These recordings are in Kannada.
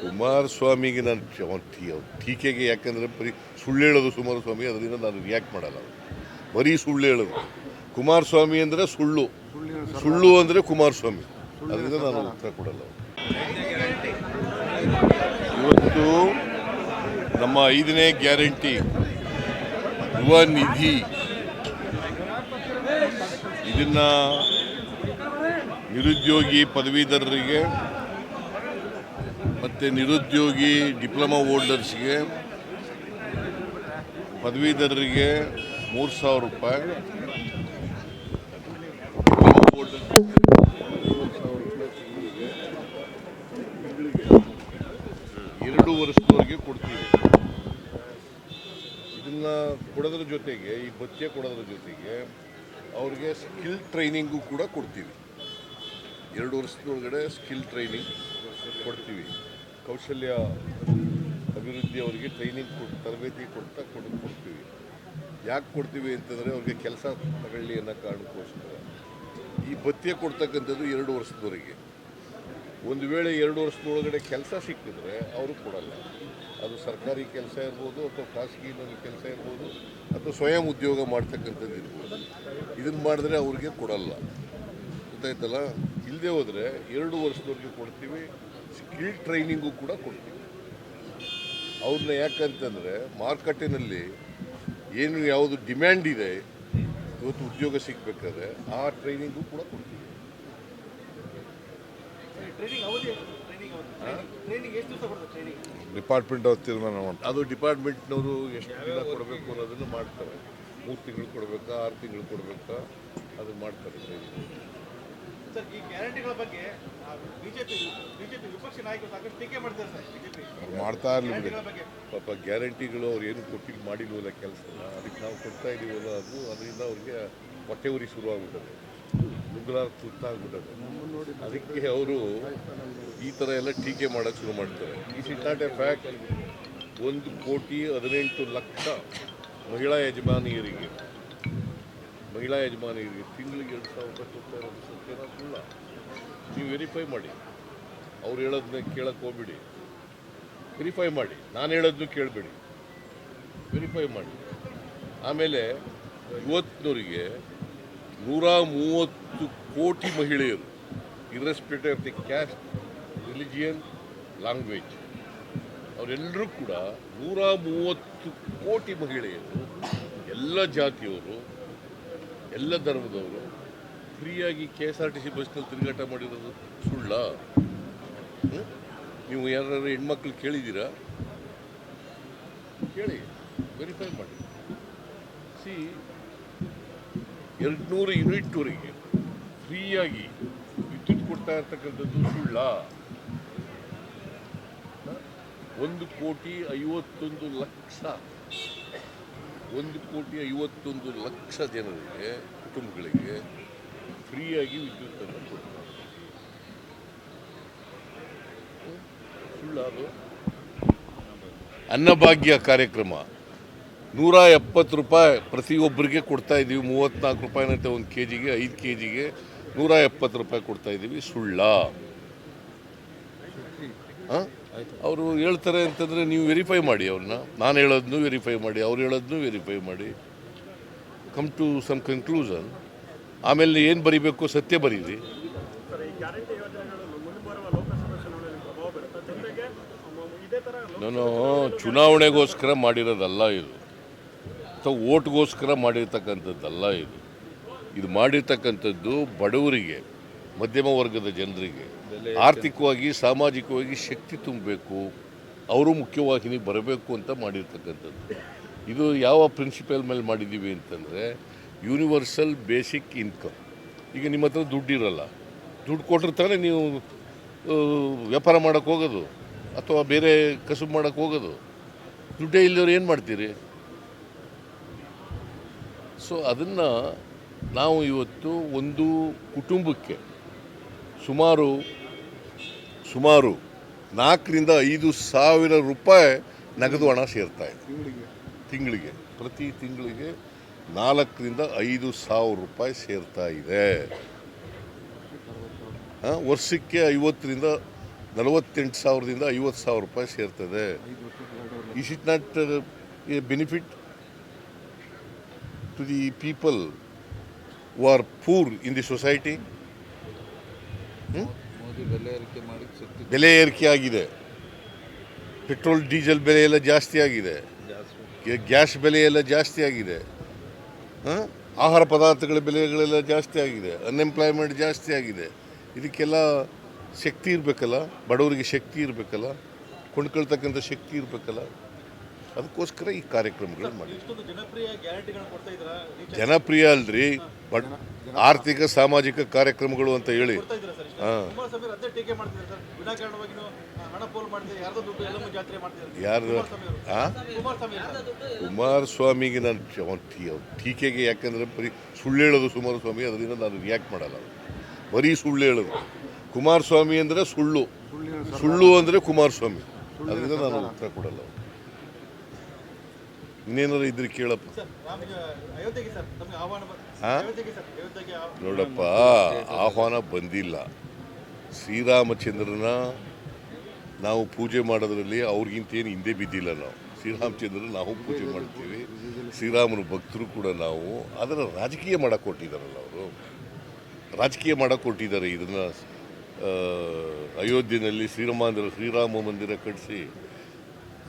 ಕುಮಾರಸ್ವಾಮಿಗೆ ನಾನು ಟೀಕೆಗೆ ಯಾಕಂದರೆ ಬರೀ ಸುಳ್ಳು ಹೇಳೋದು ಕುಮಾರಸ್ವಾಮಿ, ಅದರಿಂದ ನಾನು ರಿಯಾಕ್ಟ್ ಮಾಡಲ್ಲ. ಬರೀ ಸುಳ್ಳು ಹೇಳೋದು. ಕುಮಾರಸ್ವಾಮಿ ಅಂದರೆ ಸುಳ್ಳು. ಸುಳ್ಳು ಅಂದರೆ ಕುಮಾರಸ್ವಾಮಿ. ಅದರಿಂದ ನಾನು ಉತ್ತರ ಕೊಡಲ್ಲ. ಇವತ್ತು ನಮ್ಮ ಐದನೇ ಗ್ಯಾರಂಟಿ ಯುವ ನಿಧಿ. ಇದನ್ನು ನಿರುದ್ಯೋಗಿ ಪದವೀಧರರಿಗೆ ಮತ್ತು ನಿರುದ್ಯೋಗಿ ಡಿಪ್ಲೊಮಾ ಹೋಲ್ಡರ್ಸ್ಗೆ ಪದವೀಧರರಿಗೆ ಮೂರು ಸಾವಿರ ರೂಪಾಯಿ. ಎರಡು ವರ್ಷದವರೆಗೆ ಕೊಡ್ತೀವಿ. ಇದನ್ನ ಕೊಡೋದ್ರ ಜೊತೆಗೆ, ಈ ಭತ್ಯೆ ಕೊಡೋದ್ರ ಜೊತೆಗೆ ಅವ್ರಿಗೆ ಸ್ಕಿಲ್ ಟ್ರೈನಿಂಗು ಕೂಡ ಕೊಡ್ತೀವಿ. ಎರಡು ವರ್ಷದೊಳಗಡೆ ಸ್ಕಿಲ್ ಟ್ರೈನಿಂಗ್ ಕೊಡ್ತೀವಿ. ಕೌಶಲ್ಯ ಅಭಿವೃದ್ಧಿ ಅವರಿಗೆ ಟ್ರೈನಿಂಗ್ ಕೊಟ್ಟು ತರಬೇತಿ ಕೊಡ್ತಾ ಕೊಡ್, ಕೊಡ್ತೀವಿ. ಯಾಕೆ ಕೊಡ್ತೀವಿ ಅಂತಂದರೆ ಅವ್ರಿಗೆ ಕೆಲಸ ತಗೊಳ್ಳಿ ಅನ್ನೋ ಕಾರಣಕ್ಕೋಸ್ಕರ. ಈ ಭತ್ಯೆ ಕೊಡ್ತಕ್ಕಂಥದ್ದು ಎರಡು ವರ್ಷದವರೆಗೆ. ಒಂದು ವೇಳೆ ಎರಡು ವರ್ಷದೊಳಗಡೆ ಕೆಲಸ ಸಿಕ್ಕಿದ್ರೆ ಅವರು ಕೊಡಲ್ಲ. ಅದು ಸರ್ಕಾರಿ ಕೆಲಸ ಇರ್ಬೋದು ಅಥವಾ ಖಾಸಗಿ ಕೆಲಸ ಇರ್ಬೋದು ಅಥವಾ ಸ್ವಯಂ ಉದ್ಯೋಗ ಮಾಡ್ತಕ್ಕಂಥದ್ದು ಇರ್ಬೋದು. ಇದನ್ನು ಮಾಡಿದ್ರೆ ಅವ್ರಿಗೆ ಕೊಡಲ್ಲ. ಗೊತ್ತಾಯ್ತಲ್ಲ? ಇಲ್ಲದೆ ಹೋದರೆ ಎರಡು ವರ್ಷದವರೆಗೆ ಕೊಡ್ತೀವಿ ಸ್ಕಿಲ್ ಟ್ರೈನಿಂಗು ಕೂಡ ಕೊಡ್ತೀವಿ. ಅವ್ರನ್ನ ಯಾಕಂತಂದರೆ ಮಾರುಕಟ್ಟೆಯಲ್ಲಿ ಏನು ಯಾವುದು ಡಿಮ್ಯಾಂಡ್ ಇದೆ ಇವತ್ತು ಉದ್ಯೋಗ ಸಿಗಬೇಕಾದ್ರೆ ಆ ಟ್ರೈನಿಂಗು ಕೂಡ ಕೊಡ್ತೀವಿ. ಟ್ರೈನಿಂಗ್ ಅವಧಿ ಟ್ರೈನಿಂಗ್ ಅವಧಿ. ಟ್ರೈನಿಂಗ್ ಎಷ್ಟು ದಿವಸ ಬರ್ತದೆ ಟ್ರೈನಿಂಗ್ ಡಿಪಾರ್ಟ್ಮೆಂಟ್ ಅವ್ರು ತೀರ್ಮಾನ ಮಾಡ್ತಾರೆ. ಅದು ಡಿಪಾರ್ಟ್ಮೆಂಟ್ನವರು ಎಷ್ಟು ದಿನ ಕೊಡಬೇಕು ಅನ್ನೋದನ್ನು ಮಾಡ್ತಾರೆ. ಮೂರು ತಿಂಗಳು ಕೊಡಬೇಕಾ ಆರು ತಿಂಗಳು ಕೊಡಬೇಕಾ ಅದನ್ನು ಮಾಡ್ತಾರೆ ಟ್ರೈನಿಂಗ್ ಸರ್ ಈ ಗ್ಯಾರಂಟಿಗಳ ಬಗ್ಗೆ ಬಿಜೆಪಿ ಬಿಜೆಪಿ ವಿಪಕ್ಷ ನಾಯಕರು ಸಾಕಷ್ಟು ಟೀಕೆ ಮಾಡ್ತಾರೆ ಸರ್ ಬಿಜೆಪಿ. ಅವ್ರು ಮಾಡ್ತಾ ಇರಲಿ ಬಿಡಿ. ಗ್ಯಾರಂಟಿಗಳ ಬಗ್ಗೆ. ಪಾಪ ಗ್ಯಾರಂಟಿಗಳು ಅವ್ರು ಏನು ಕೊಟ್ಟಿಗೆ ಮಾಡಿಲ್ವಲ್ಲ ಕೆಲಸ ಅದಕ್ಕೆ ನಾವು ಕೊಡ್ತಾ ಇದೀವಲ್ಲ ಅದು ಅದರಿಂದ ಅವ್ರಿಗೆ ಹೊಟ್ಟೆ ಉರಿ ಶುರುವಾಗ್ಬಿಟ್ಟದೆ. ನುಗ್ಗಲಾರ ತುತ್ತಾಗ್ಬಿಟ್ಟದೆ ಅದಕ್ಕೆ ಅವರು ಈ ಥರ ಎಲ್ಲ ಟೀಕೆ ಮಾಡೋಕ್ಕೆ ಶುರು ಮಾಡ್ತಾರೆ. Is it not a fact ಒಂದು ಕೋಟಿ ಹದಿನೆಂಟು ಲಕ್ಷ ಮಹಿಳಾ ಯಜಮಾನಿಯರಿಗೆ ಮಹಿಳಾ ಯಜಮಾನಿಯರಿಗೆ ತಿಂಗಳಿಗೆ ಎರಡು ಸಾವಿರ ರೂಪಾಯಿ ಕೊಡ್ತಾ ಇರೋದು ಸತ್ಯನ ಸುಳ್ಳ ನೀವು ವೆರಿಫೈ ಮಾಡಿ. ಅವ್ರು ಹೇಳೋದನ್ನ ಕೇಳಕ್ಕೆ ಹೋಗ್ಬಿಡಿ. ವೆರಿಫೈ ಮಾಡಿ. ನಾನು ಹೇಳೋದನ್ನು ಕೇಳಬೇಡಿ. ವೆರಿಫೈ ಮಾಡಿ. ಆಮೇಲೆ ಇವತ್ತಿನವರಿಗೆ ನೂರ ಮೂವತ್ತು ಕೋಟಿ ಮಹಿಳೆಯರು irrespect of the caste religion language ಅವರೆಲ್ಲರೂ ಕೂಡ ನೂರ ಮೂವತ್ತು ಕೋಟಿ ಮಹಿಳೆಯರು, ಎಲ್ಲ ಜಾತಿಯವರು ಎಲ್ಲ ಧರ್ಮದವರು ಫ್ರೀಯಾಗಿ K S R T C ಬಸ್ನಲ್ಲಿ ತಿರುಗಾಟ ಮಾಡಿರೋದು ಸುಳ್ಳ? ನೀವು ಯಾರು ಹೆಣ್ಮಕ್ಳು ಕೇಳಿದ್ದೀರಾ ಕೇಳಿ ವೆರಿಫೈ ಮಾಡಿ ಸಿ, ಎರಡುನೂರು ಯೂನಿಟ್ವರೆಗೆ ಫ್ರೀಯಾಗಿ ವಿದ್ಯುತ್ ಕೊಡ್ತಾ ಇರ್ತಕ್ಕಂಥದ್ದು ಸುಳ್ಳ? ಒಂದು ಕೋಟಿ ಐವತ್ತೊಂದು ಲಕ್ಷ ಒಂದು ಕೋಟಿ ಐವತ್ತೊಂದು ಲಕ್ಷ ಜನರಿಗೆ ಕುಟುಂಬಗಳಿಗೆ ಫ್ರೀಯಾಗಿ ವಿದ್ಯುತ್ತನ್ನು ಕೊಡ್ತಾರೆ. ಸುಳ್ಳ ಅದು ಅನ್ನಭಾಗ್ಯ ಕಾರ್ಯಕ್ರಮ. ನೂರ ಎಪ್ಪತ್ತು ರೂಪಾಯಿ ಪ್ರತಿಯೊಬ್ಬರಿಗೆ ಕೊಡ್ತಾ ಇದ್ದೀವಿ. ಮೂವತ್ತ್ನಾಲ್ಕು ರೂಪಾಯಿನಂತೆ ಒಂದು ಕೆ ಜಿಗೆ ಐದು ಕೆ ಜಿಗೆ ನೂರ ಎಪ್ಪತ್ತು ರೂಪಾಯಿ ಕೊಡ್ತಾ ಇದ್ದೀವಿ. ಸುಳ್ಳ. ಅವರು ಹೇಳ್ತಾರೆ ಅಂತಂದರೆ ನೀವು ವೆರಿಫೈ ಮಾಡಿ ಅವ್ರನ್ನ. ನಾನು ಹೇಳೋದನ್ನು ವೆರಿಫೈ ಮಾಡಿ ಅವ್ರು ಹೇಳೋದನ್ನು ವೆರಿಫೈ ಮಾಡಿ. ಕಮ್ ಟು ಸಮ್ ಕನ್ಕ್ಲೂಷನ್ ಆಮೇಲೆ ಏನು ಬರೀಬೇಕು ಸತ್ಯ ಬರೀರಿ. ನಾನು ಚುನಾವಣೆಗೋಸ್ಕರ ಮಾಡಿರೋದಲ್ಲ ಇದು. ಅಥವಾ ಓಟ್ಗೋಸ್ಕರ ಮಾಡಿರ್ತಕ್ಕಂಥದ್ದಲ್ಲ ಇದು. ಇದು ಮಾಡಿರ್ತಕ್ಕಂಥದ್ದು ಬಡವರಿಗೆ. ಮಧ್ಯಮ ವರ್ಗದ ಜನರಿಗೆ ಆರ್ಥಿಕವಾಗಿ ಸಾಮಾಜಿಕವಾಗಿ ಶಕ್ತಿ ತುಂಬಬೇಕು ಅವರು ಮುಖ್ಯವಾಹಿನಿ ಬರಬೇಕು ಅಂತ ಮಾಡಿರ್ತಕ್ಕಂಥದ್ದು. ಇದು ಯಾವ ಪ್ರಿನ್ಸಿಪಲ್ ಮೇಲೆ ಮಾಡಿದ್ದೀವಿ ಅಂತಂದರೆ ಯೂನಿವರ್ಸಲ್ ಬೇಸಿಕ್ ಇನ್ಕಮ್. ಈಗ ನಿಮ್ಮ ಹತ್ರ ದುಡ್ಡಿರಲ್ಲ ದುಡ್ಡು ಕೊಟ್ಟರೆ ತಾನೇ ನೀವು ವ್ಯಾಪಾರ ಮಾಡೋಕ್ಕೆ ಹೋಗೋದು ಅಥವಾ ಬೇರೆ ಕಸುಬು ಮಾಡೋಕ್ಕೆ ಹೋಗೋದು. ದುಡ್ಡೇ ಇಲ್ಲದವ್ರು ಏನು ಮಾಡ್ತೀರಿ? ಸೊ ಅದನ್ನು ನಾವು ಇವತ್ತು ಒಂದು ಕುಟುಂಬಕ್ಕೆ ಸುಮಾರು ಸುಮಾರು ನಾಲ್ಕರಿಂದ ಐದು ಸಾವಿರ ರೂಪಾಯಿ ನಗದು ಹಣ ಸೇರ್ತಾ ಇದೆ. ತಿಂಗಳಿಗೆ? ಪ್ರತಿ ತಿಂಗಳಿಗೆ ನಾಲ್ಕರಿಂದ ಐದು ಸಾವಿರ ರೂಪಾಯಿ ಸೇರ್ತಾ ಇದೆ. ವರ್ಷಕ್ಕೆ ಐವತ್ತರಿಂದ ನಲವತ್ತೆಂಟು ಸಾವಿರದಿಂದ ಐವತ್ತು ಸಾವಿರ ರೂಪಾಯಿ ಸೇರ್ತದೆ is it not a benefit to the people who are poor in the society ಬೆಲೆ ಏರಿಕೆ ಆಗಿದೆ. ಪೆಟ್ರೋಲ್ ಡೀಸೆಲ್ ಬೆಲೆ ಎಲ್ಲ ಜಾಸ್ತಿ ಆಗಿದೆ. ಗ್ಯಾ- ಗ್ಯಾಸ್ ಬೆಲೆ ಎಲ್ಲ ಜಾಸ್ತಿ ಆಗಿದೆ. ಹ? ಆಹಾರ ಪದಾರ್ಥಗಳ ಬೆಲೆಗಳೆಲ್ಲ ಜಾಸ್ತಿ ಆಗಿದೆ. ಅನ್ಎಂಪ್ಲಾಯ್ಮೆಂಟ್ ಜಾಸ್ತಿ ಆಗಿದೆ. ಇದಕ್ಕೆಲ್ಲ ಶಕ್ತಿ ಇರಬೇಕಲ್ಲ? ಬಡವರಿಗೆ ಶಕ್ತಿ ಇರಬೇಕಲ್ಲ? ಕೊಂಡ್ಕೊಳ್ತಕ್ಕಂಥ ಶಕ್ತಿ ಇರಬೇಕಲ್ಲ? ಅದಕ್ಕೋಸ್ಕರ ಈ ಕಾರ್ಯಕ್ರಮಗಳು ಮಾಡಿ ಜನಪ್ರಿಯ ಗ್ಯಾರಂಟಿಗಳನ್ನ ಕೊಡ್ತಾ ಇದ್ದೀರಾ? ರೀಚಾರ್ಜ್ ಜನಪ್ರಿಯ ಅಲ್ರಿ ಬಟ್ ಆರ್ಥಿಕ ಸಾಮಾಜಿಕ ಕಾರ್ಯಕ್ರಮಗಳು ಅಂತ ಹೇಳಿ. ಅವರು ಕುಮಾರಸ್ವಾಮಿಗೆ ನಾನು ಟೀಕೆಗೆ ಯಾಕಂದರೆ ಬರೀ ಸುಳ್ಳು ಹೇಳೋದು ಕುಮಾರಸ್ವಾಮಿ ಅದರಿಂದ ನಾನು ರಿಯಾಕ್ಟ್ ಮಾಡಲ್ಲ. ಬರೀ ಸುಳ್ಳು ಹೇಳೋದು. ಕುಮಾರಸ್ವಾಮಿ ಅಂದರೆ ಸುಳ್ಳು. ಸುಳ್ಳು ಅಂದರೆ ಕುಮಾರಸ್ವಾಮಿ. ಅದರಿಂದ ನಾನು ಉತ್ತರ ಕೊಡಲ್ಲ. ಇನ್ನೇನಾದ್ರು ಇದ್ರೆ ಕೇಳಪ್ಪ. ನೋಡಪ್ಪ ಆಹ್ವಾನ ಬಂದಿಲ್ಲ. ಶ್ರೀರಾಮಚಂದ್ರನ ನಾವು ಪೂಜೆ ಮಾಡೋದ್ರಲ್ಲಿ ಅವ್ರಿಗಿಂತ ಏನು ಹಿಂದೆ ಬಿದ್ದಿಲ್ಲ ನಾವು. ಶ್ರೀರಾಮಚಂದ್ರನ ನಾವು ಪೂಜೆ ಮಾಡ್ತೀವಿ. ಶ್ರೀರಾಮನ ಭಕ್ತರು ಕೂಡ ನಾವು. ಅದರ ರಾಜಕೀಯ ಮಾಡಕ್ಕೆ ಕೊಟ್ಟಿದ್ದಾರಲ್ಲ ಅವರು. ರಾಜಕೀಯ ಮಾಡಕ್ಕೆ ಕೊಟ್ಟಿದ್ದಾರೆ ಇದನ್ನು ಅಯೋಧ್ಯೆಯಲ್ಲಿ ಶ್ರೀರಾಮಂದಿರ, ಶ್ರೀರಾಮ ಮಂದಿರ ಕಟ್ಟಿಸಿ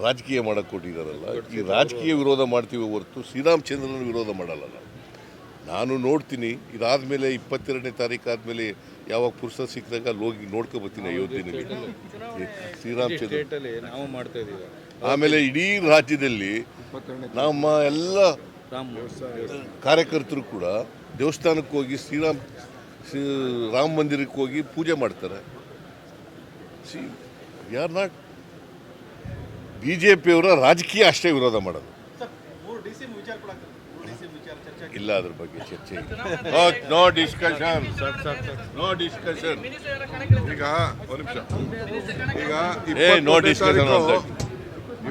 ರಾಜಕೀಯ ಮಾಡಕ್ಕೆ ಕೊಟ್ಟಿದ್ದಾರಲ್ಲ. ಈ ರಾಜಕೀಯ ವಿರೋಧ ಮಾಡ್ತೀವಿ ಹೊರತು ಶ್ರೀರಾಮಚಂದ್ರನ ವಿರೋಧ ಮಾಡಲ್ಲ ನಾನು ನೋಡ್ತೀನಿ, ಇದಾದಮೇಲೆ ಇಪ್ಪತ್ತೆರಡನೇ ತಾರೀಕು ಯಾವಾಗ ಪುರುಷ ಸಿಕ್ಕಿದಾಗ ಅಲ್ಲಿ ಹೋಗಿ ನೋಡ್ಕೊ ಬರ್ತೀನಿ ಅಯೋಧ್ಯೆಯಲ್ಲಿ ಶ್ರೀರಾಮಚಂದ್ರ ನಾವು ಮಾಡ್ತಾ ಇದೀವಿ. ಆಮೇಲೆ ಇಡೀ ರಾಜ್ಯದಲ್ಲಿ ನಮ್ಮ ಎಲ್ಲ ಕಾರ್ಯಕರ್ತರು ಕೂಡ ದೇವಸ್ಥಾನಕ್ಕೆ ಹೋಗಿ ಶ್ರೀರಾಮ್ ಶ್ರೀ ರಾಮ ಮಂದಿರಕ್ಕೆ ಹೋಗಿ ಪೂಜೆ ಮಾಡ್ತಾರೆ. ಸಿ ಯಾರ್ ನಾಟ್ ಬಿ ಜೆ ಪಿಯವರ ರಾಜಕೀಯ ಅಷ್ಟೇ ವಿರೋಧ ಮಾಡೋದು. ಇಲ್ಲ ಅದ್ರ ಬಗ್ಗೆ ಚರ್ಚೆ ಇಲ್ಲ. ನೋ ಡಿಸ್ಕಷನ್ ನೋ ಡಿಸ್ಕಷನ್ ಈಗ ಒಂದು ನಿಮಿಷ. ಈಗ ನೋ ಡಿಸ್ಕಷನ್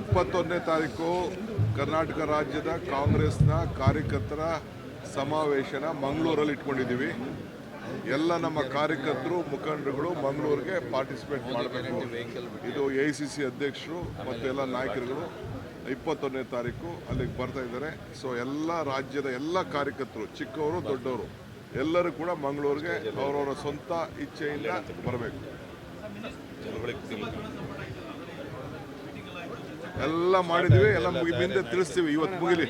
ಇಪ್ಪತ್ತೊಂದನೇ ತಾರೀಕು ಕರ್ನಾಟಕ ರಾಜ್ಯದ ಕಾಂಗ್ರೆಸ್ನ ಕಾರ್ಯಕರ್ತರ ಸಮಾವೇಶನ ಮಂಗಳೂರಲ್ಲಿ ಇಟ್ಕೊಂಡಿದ್ದೀವಿ. ಎಲ್ಲ ನಮ್ಮ ಕಾರ್ಯಕರ್ತರು ಮುಖಂಡರುಗಳು ಮಂಗಳೂರಿಗೆ ಪಾರ್ಟಿಸಿಪೇಟ್ ಮಾಡಬೇಕು. ಇದು ಎ ಸಿ ಸಿ ಅಧ್ಯಕ್ಷರು ಮತ್ತು ಎಲ್ಲ ನಾಯಕರುಗಳು. ಇಪ್ಪತ್ತೊಂದನೇ ತಾರೀಕು ಅಲ್ಲಿಗೆ ಬರ್ತಾ ಇದ್ದಾರೆ. ಸೊ ಎಲ್ಲ ರಾಜ್ಯದ ಎಲ್ಲ ಕಾರ್ಯಕರ್ತರು, ಚಿಕ್ಕವರು, ದೊಡ್ಡವರು, ಎಲ್ಲರೂ ಕೂಡ ಮಂಗಳೂರಿಗೆ ಅವರವರ ಸ್ವಂತ ಇಚ್ಛೆಯಿಂದ ಬರಬೇಕು. ಎಲ್ಲ ಮಾಡಿದ್ವಿ ಎಲ್ಲ ಮುಂದೆ ತಿಳಿಸ್ತೀವಿ, ಇವತ್ತು ಮುಗಿಲಿ.